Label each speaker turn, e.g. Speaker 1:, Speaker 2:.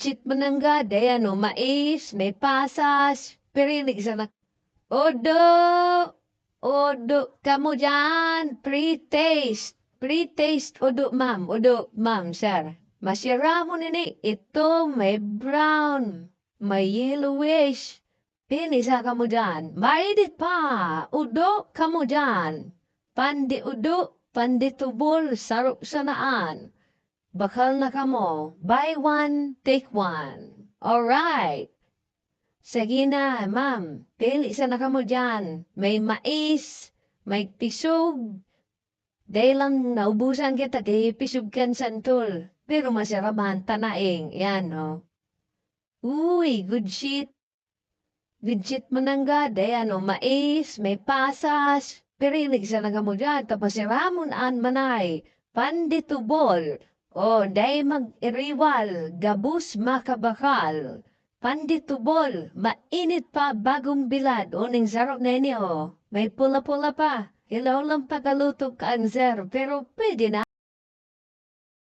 Speaker 1: Chit manangga, de ano, mais, may pasas, pirinig sa na. Odo! Odo, kamo dyan, pre-taste. Pre-taste, odo, ma'am, odo, ma'am, sir. Masira mo nini, ito may brown, may yellowish. Pinisa kamo dyan. Mainit pa, udo kamo dyan. Pandi udo, pandi tubol, sarap sanaan. Bakal na kamo. Buy one, take one. Alright. Sige na, ma'am. Pili sa na kamo dyan. May mais, may pisog. Dahil lang naubusan kita, kay pisog kan santol. Pero masaraman tanaing. Yan, no. Uy, good shit. Good shit manangga. Dahil mais, may pasas. Pirilig sa nagamo dyan. Tapos si Ramon an manay. Panditubol. O, day mag-iriwal, gabus makabakal. Panditubol, mainit pa bagong bilad. O, ning sarap na ini, o. May pula-pula pa. Ilaw lang pagalutog ka ang zero, pero pwede na.